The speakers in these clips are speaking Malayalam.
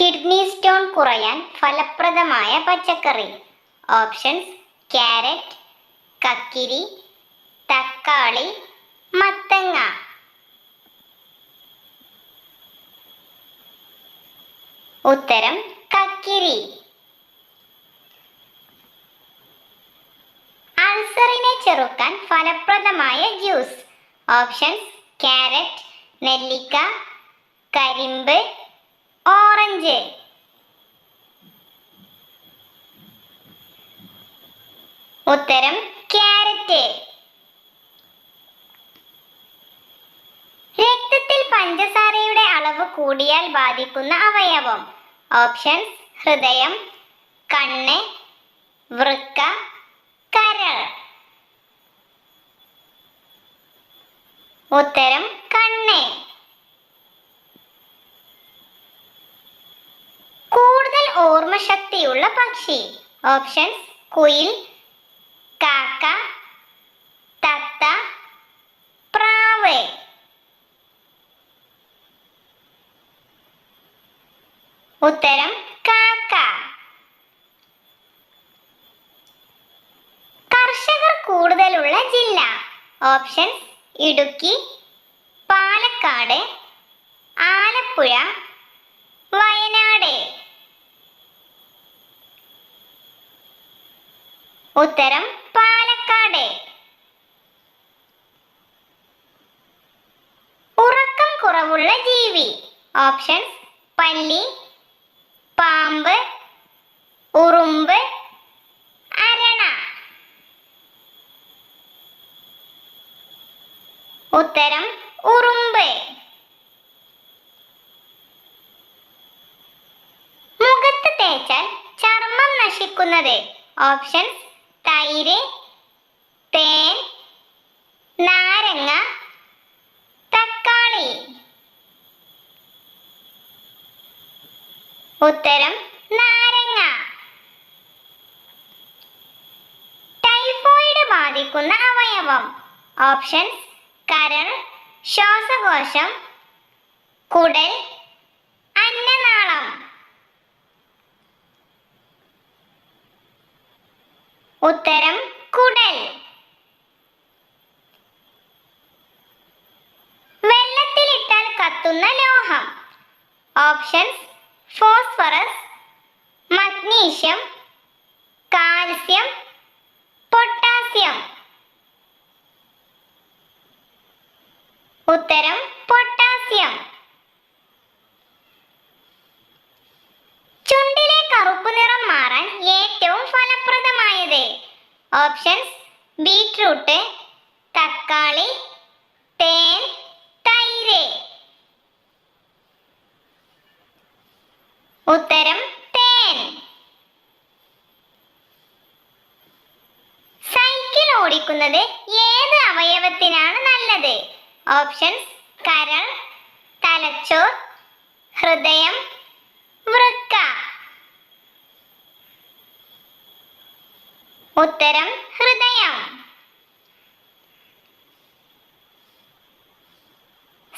കിഡ്നി സ്റ്റോൺ കുറയാൻ ഫലപ്രദമായ പച്ചക്കറി. ഓപ്ഷൻസ് ക്യാരറ്റ് കക്കിരി തക്കാളി മത്തങ്ങ. ഉത്തരം കക്കിരി. അൾസറിനെ ചെറുക്കാൻ ഫലപ്രദമായ ജ്യൂസ്. ഓപ്ഷൻസ് ക്യാരറ്റ് നെല്ലിക്ക കരിമ്പ് ഓറഞ്ച്. ഉത്തരം ക്യാരറ്റ്. രക്തത്തിൽ പഞ്ചസാരയുടെ അളവ് കൂടിയാൽ ബാധിക്കുന്ന അവയവം. ഓപ്ഷൻസ് ഹൃദയം കണ്ണ് വൃക്ക കരൾ. ഉത്തരം കണ്ണ്. ഓർമ്മശക്തിയുള്ള പക്ഷി. ഓപ്ഷൻസ് കുയിൽ കാക്ക തത്ത പ്രാവ്. ഉത്തരം കാക്ക. കർഷകർ കൂടുതലുള്ള ജില്ല. ഓപ്ഷൻസ് ഇടുക്കി പാലക്കാട് ആലപ്പുഴ വയനാട്. ഉത്തരം പാലക്കാട്. ഉറക്കം കുറവുള്ള ജീവി. ഓപ്ഷൻസ് പല്ലി പാമ്പ് ഉറുമ്പ് അരണ. ഉത്തരം ഉറുമ്പ്. മുഖത്ത് തേച്ചാൽ ചർമ്മം നശിക്കുന്നത്. ഓപ്ഷൻസ് തൈര് തേൻ നാരങ്ങ തക്കാളി. ഉത്തരം നാരങ്ങ. ടൈഫോയിഡ് ബാധിക്കുന്ന അവയവം. ഓപ്ഷൻസ് കരൾ ശ്വാസകോശം കുടൽ ഉത്തരം കുടൽ. വെള്ളത്തിലിട്ടാൽ കത്തുന്ന ലോഹം. Options phosphorus magnesium calcium potassium. ഉത്തരം പൊട്ടാസ്യം. ചുണ്ടിലെ കറുപ്പ് ഓപ്ഷൻസ് ബീറ്റ്റൂട്ട് തക്കാളി തേൻ തൈര്. ഉത്തരം തേൻ. സൈക്കിൾ ഓടിക്കുന്നത് ഏത് അവയവത്തിനാണ് നല്ലത്? ഓപ്ഷൻസ് കരൾ തലച്ചോർ ഹൃദയം വൃക്ക. ഉത്തരം ഹൃദയം.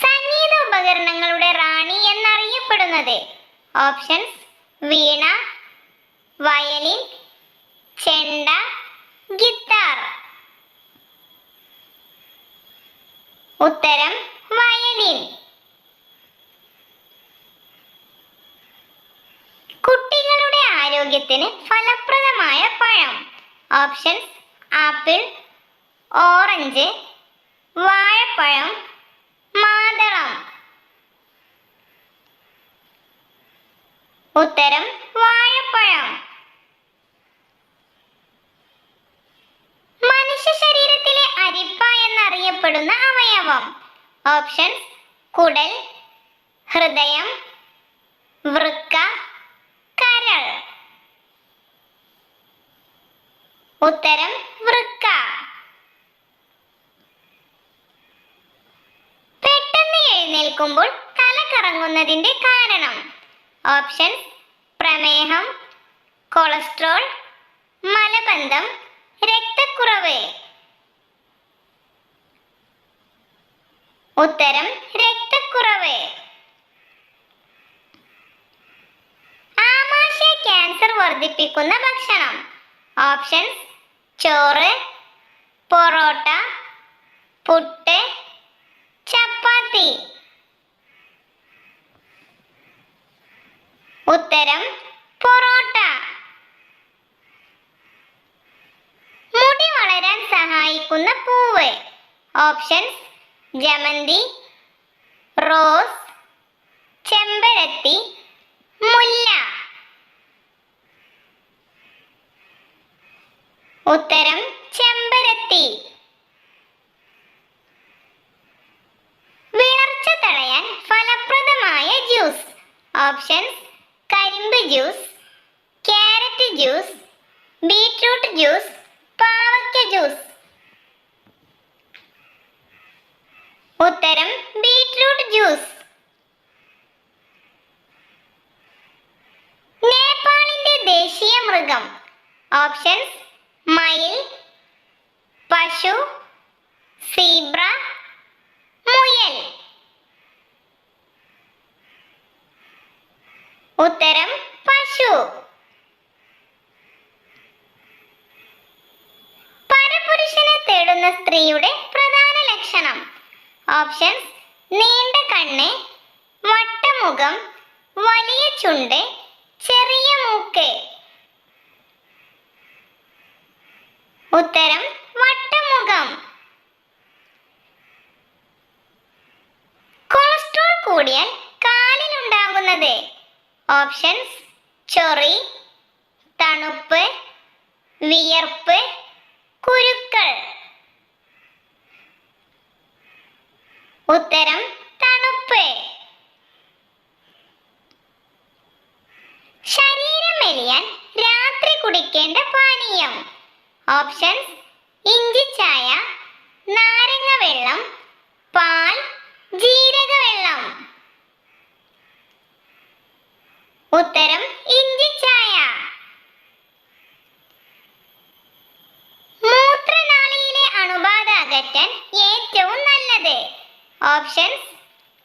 സംഗീത ഉപകരണങ്ങളുടെ റാണി എന്നറിയപ്പെടുന്നത്. Options veena violin chenda guitar. ഉത്തരം വയലിൻ. കുട്ടികളുടെ ആരോഗ്യത്തിന് ഫലപ്രദമായ പഴം. ഓപ്ഷൻസ് ആപ്പിൾ ഓറഞ്ച് വാഴപ്പഴം മാതളം ഉത്തരം വാഴപ്പഴം മനുഷ്യ ശരീരത്തിലെ അരിപ്പ എന്നറിയപ്പെടുന്ന അവയവം. ഓപ്ഷൻസ് കുടൽ ഹൃദയം വൃക്ക കരൾ. ഉത്തരം വൃക്ക. പെട്ടെന്ന് എഴുന്നേൽക്കുമ്പോൾ തല കറങ്ങുന്നതിന്റെ കാരണം. ഓപ്ഷൻസ് പ്രമേഹം കൊളസ്ട്രോൾ മലബന്ധം രക്തക്കുറവ്. ഉത്തരം രക്തക്കുറവ്. ആമാശയ ക്യാൻസർ വർദ്ധിപ്പിക്കുന്ന ഭക്ഷണം. ഓപ്ഷൻസ് ചോറ് പൊറോട്ട പുട്ട് ചപ്പാത്തി. ഉത്തരം പൊറോട്ട. മുടി വളരാൻ സഹായിക്കുന്ന പൂവ്. ഓപ്ഷൻസ് ജമന്തി റോസ് ചെമ്പരത്തി മുല്ല. ഉത്തരം ചെമ്പരത്തി. വിളർച്ച തടയാൻ ഫലപ്രദമായ ജ്യൂസ്. ഓപ്ഷൻസ് കരിമ്പ് juice carrot juice beetroot juice പാവയ്ക്ക ജ്യൂസ്. ഉത്തരം ബീറ്റ്റൂട്ട് ജ്യൂസ്. നേപ്പാളിന്റെ ദേശീയ മൃഗം. ഓപ്ഷൻസ് മയിൽ പശു സീബ്ര മുയൽ. ഉത്തരം പശു. പരപുരുഷനെ തേടുന്ന സ്ത്രീയുടെ പ്രധാന ലക്ഷണം. ഓപ്ഷൻസ് നീണ്ട കണ്ണ് വട്ടമുഖം വലിയ ചുണ്ട് ചെറിയ മൂക്ക്. ഉത്തരം വട്ടമുഖം. കൊളസ്ട്രോൾ കൂടിയാൽ കാലിലുണ്ടാകുന്നത്. ഓപ്ഷൻസ് ചൊറി തണുപ്പ് വിയർപ്പ് കുരുക്കൾ. ഉത്തരം തണുപ്പ്. ശരീരം മെലിയാൻ രാത്രി കുടിക്കേണ്ട പാനീയം. ഓപ്ഷൻസ് ഇഞ്ചി ചായ നാരങ്ങ വെള്ളം പാൽ ജീരക വെള്ളം. ഉത്തരം ഇഞ്ചി ചായ. മൂത്രനാളിയിലെ അണുബാധ അകറ്റാൻ ഏറ്റവും നല്ലത്. ഓപ്ഷൻസ്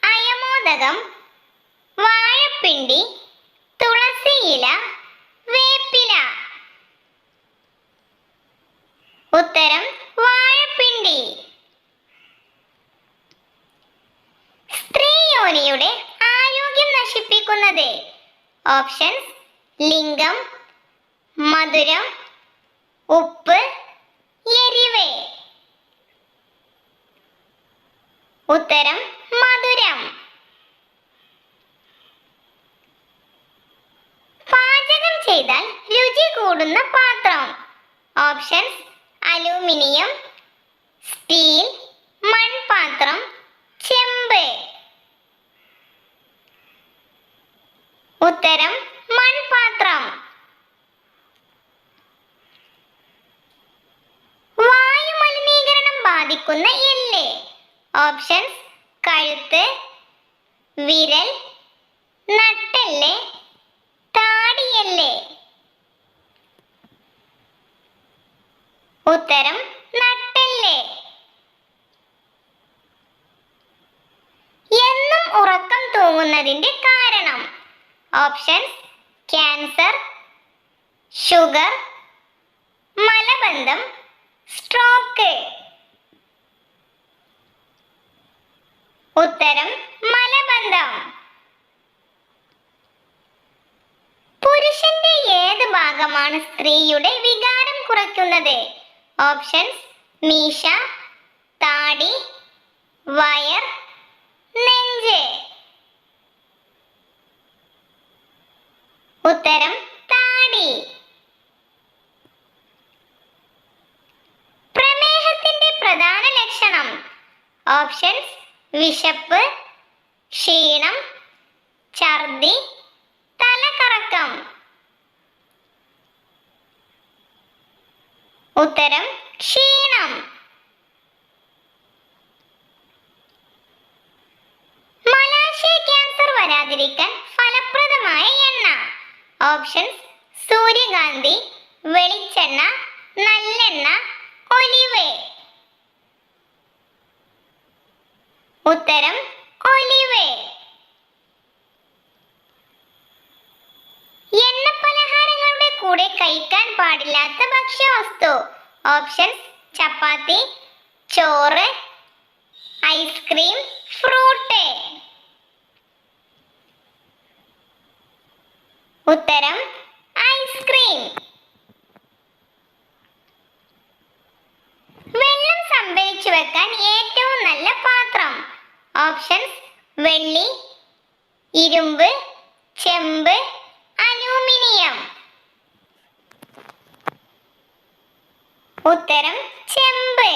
അയമോദകം വാഴപ്പിണ്ടി തുളസിയില വേപ്പില. ഉത്തരം വാഴപ്പിണ്ടി. സ്ത്രീ യോനിയുടെ ആരോഗ്യം നശിപ്പിക്കുന്നത്. ഓപ്ഷൻസ് ലിംഗം മധുരം ഉപ്പ് എരിവ്. ഉത്തരം മധുരം. പാചകം ചെയ്താൽ രുചി കൂടുന്ന പാത്രം. ഓപ്ഷൻസ് അലൂമിനിയം സ്റ്റീൽ മൺപാത്രം ചെമ്പ്. ഉത്തരം മൺപാത്രം. വായുമലിനീകരണം ബാധിക്കുന്ന എല്ല്. ഓപ്ഷൻസ് കഴുത്ത് വിരൽ നട്ടെല്ല് താടിയെല്ല് ഉത്തരം നട്ടെല്ല് എന്നും ഉറക്കം തൂങ്ങുന്നതിന്റെ കാരണം ഓപ്ഷൻസ് ക്യാൻസർ ഷുഗർ മലബന്ധം സ്ട്രോക്ക് ഉത്തരം മലബന്ധം. പുരുഷന്റെ ഏത് ഭാഗമാണ് സ്ത്രീയുടെ വികാരം കുറയ്ക്കുന്നത്? ഓപ്ഷൻസ് മീശ ഓപ്ഷൻസ് വിശപ്പ് ക്ഷീണം ഛർദി തലകറക്കം. ഉത്തരം ക്ഷീണം. മലാശയ ക്യാൻസർ വരാതിരിക്കാൻ ഫലപ്രദമായ എണ്ണ. ഓപ്ഷൻസ് സൂര്യകാന്തി വെളിച്ചെണ്ണ നല്ലെണ്ണ ഓപ്ഷൻസ്. ചപ്പാത്തി ചോറ് ഐസ്ക്രീം ഫ്രൂട്ട്. ഉത്തരം ഐസ്ക്രീം. വെള്ളം സംഭരിച്ചു വെക്കാൻ ഏറ്റവും നല്ല പാത്രം. ഓപ്ഷൻസ് വെള്ളി ഇരുമ്പ് ചെമ്പ് അലൂമിനിയം. ഉത്തരം ചെമ്പ്.